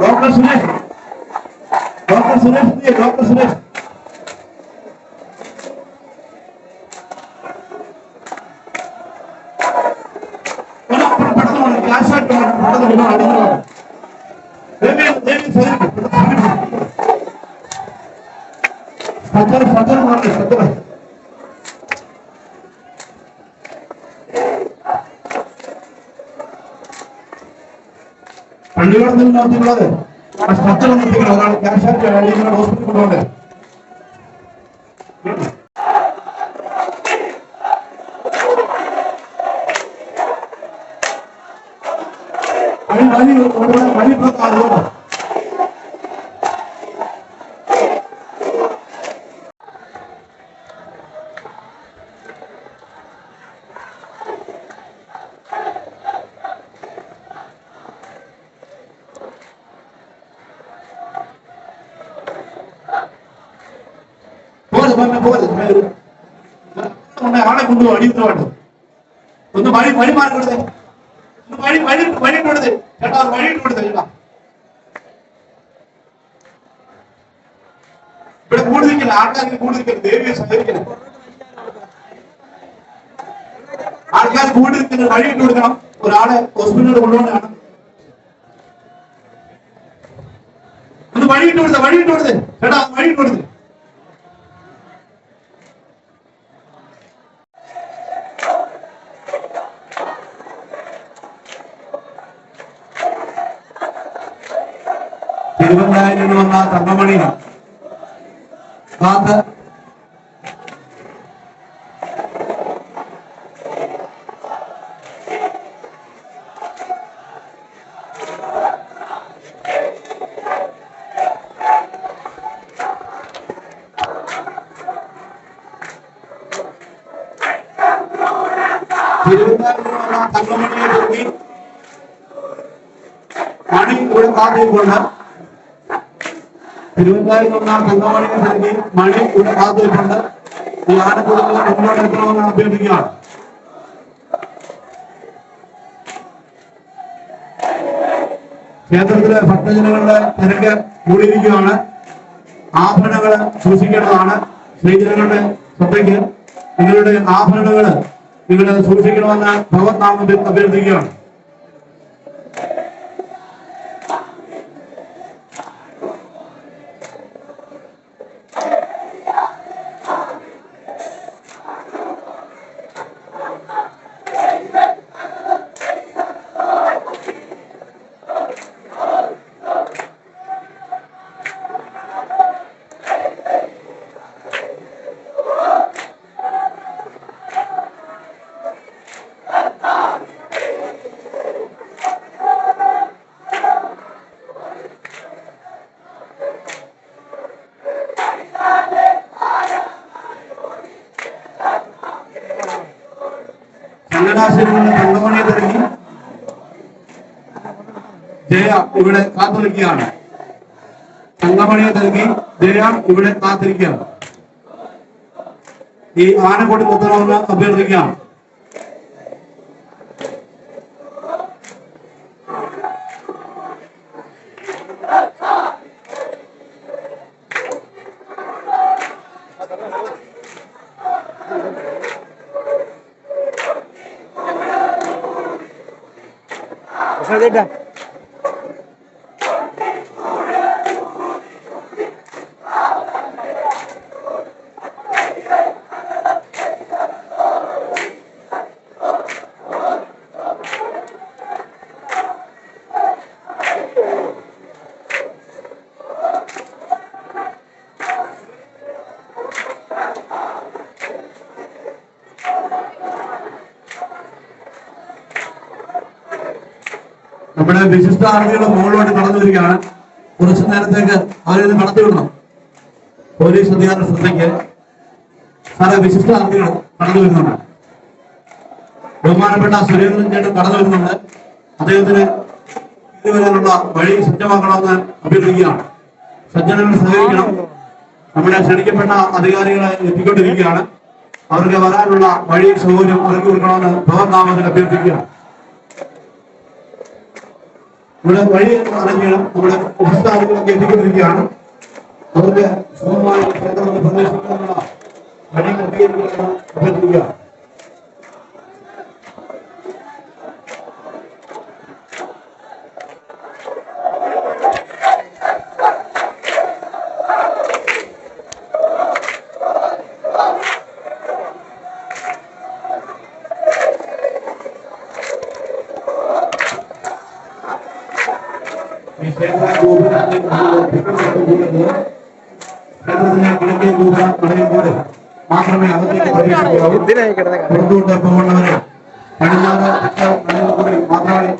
Doctor Suresh. Doctor Suresh ji doctor Suresh. ಸಜ್ಜನ ಸಜ್ಜನ ಮಾಡಿ ಸಜ್ಜನ ಬೆಳಗಾವಿ ನೋಡ್ತಿಕೊಳ್ಳೋದು ಆ ಸ್ಟ್ರಕ್ಚರ್ ನೋಡ್ತಿಕೊಳ್ಳೋದು ನಾನು ಕ್ಯಾಶ್ ಹಾಕಿ ಹಳ್ಳಿ ಮಾಡಿ ಹೋಸ್ಪಿಟಲ್ ಕೊಡೋದು ಮನೆ ಮನೆ ಪ್ರಕಾರ കൊണ്ടുപോകും അടിയുത്തരവായിട്ട് ഒന്ന് വഴി വഴി മാറി കൊടുത്തേ ഒന്ന് വഴി വഴി വഴി ഇട്ട് കൊടുത്തേ ചേട്ടാ ഒരു വഴി ഇട്ട് കൊടുത്തേ ചേട്ടാ ഇവിടെ കൂടി നിൽക്കില്ല ആൾക്കാർക്ക് കൂടി നിൽക്കില്ല ദേവിയെ സഹകരിക്കണം ആൾക്കാർ കൂടി നിൽക്കുന്ന വഴി ഇട്ട് കൊടുക്കണം ഒരാളെ ഹോസ്പിറ്റലിൽ കൊണ്ടുപോകണതാണ് ഒന്ന് വഴി ഇട്ട് കൊടുത്തേ വഴി ഇട്ട് കൊടുത്തേ ചേട്ടാ വഴി ഇട്ട് കൊടുത്തേ തിരുവനന്തപുരം നിന്ന് വന്ന തങ്കമണി കാത്ത് തിരുവനന്തപുരം നിന്ന് വന്ന തങ്കമണിയെ നോക്കി മണി ഇവിടെ കാത്തിരിപ്പുണ്ട് തിരുവനന്തപുരം ഒന്നാം തങ്കമണിയെ നൽകി മണി ഇവിടെ കാത്തിട്ടുണ്ട് ഈ ആനക്കുടുംബം മുന്നോട്ടെത്തണമെന്ന് അഭ്യർത്ഥിക്കുകയാണ്. ക്ഷേത്രത്തിലെ ഭക്തജനങ്ങളുടെ തിരക്ക് കൂടിയിരിക്കുകയാണ്. ആഭരണങ്ങൾ സൂക്ഷിക്കേണ്ടതാണ് ശ്രീജനങ്ങളുടെ ശ്രദ്ധയ്ക്ക്. നിങ്ങളുടെ ആഭരണങ്ങൾ നിങ്ങൾ സൂക്ഷിക്കണമെന്ന് ഭഗവത് നാമത്തിൽ അഭ്യർത്ഥിക്കുകയാണ്. ചങ്ങനാശ്ശേരിയിലെ തങ്കമണിയെ തിരക്കി ജയ ഇവിടെ കാത്തിരിക്കുകയാണ്. തങ്കമണിയെ തിരക്കി ജയ ഇവിടെ കാത്തിരിക്കുകയാണ്. ഈ ആനക്കൊടി കുത്തണമെന്ന് അഭ്യർത്ഥിക്കുകയാണ്. É Deixa eu നമ്മുടെ വിശിഷ്ട ആർമിയുടെ മുകളിലോട്ട് കടന്നു വരികയാണ് കുറച്ചു നേരത്തേക്ക് അവരിത് കടത്തി വിടണം. പോലീസ് അധികാരിയുടെ ശ്രദ്ധയ്ക്ക് സാറെ വിശിഷ്ട ആർമികൾ കടന്നു വരുന്നുണ്ട്. ബഹുമാനപ്പെട്ട സുരേന്ദ്രൻ ചേട്ടൻ കടന്നു വരുന്നുണ്ട്. അദ്ദേഹത്തിന് ഇതുവരെയുള്ള വഴി സജ്ജമാക്കണമെന്ന് അഭ്യർത്ഥിക്കുകയാണ്. സജ്ജനങ്ങൾ സഹകരിക്കണം. നമ്മുടെ ക്ഷണിക്കപ്പെട്ട അധികാരികളെ എത്തിക്കൊണ്ടിരിക്കുകയാണ്. അവർക്ക് വരാനുള്ള വഴി സൗകര്യം ഒരുക്കി കൊടുക്കണമെന്ന് ഭവൻ നാമത്തിൽ അഭ്യർത്ഥിക്കുകയാണ്. ഇവിടെ വഴി അറേഞ്ച് നമ്മുടെ ഉപസ്ഥാപനങ്ങളൊക്കെ എത്തിക്കൊണ്ടിരിക്കുകയാണ്. അവർക്ക് സുഖമായി ക്ഷേത്രത്തിൽ പ്രവേശിക്കാനുള്ള വഴി അഭ്യർത്ഥിക്കുക മാത്രമേ അകത്തേക്ക് പ്രവേശിക്കാവൂ പുറത്തോട്ട് പോകുന്നവര്? പടിഞ്ഞാറ് മാത്രമേ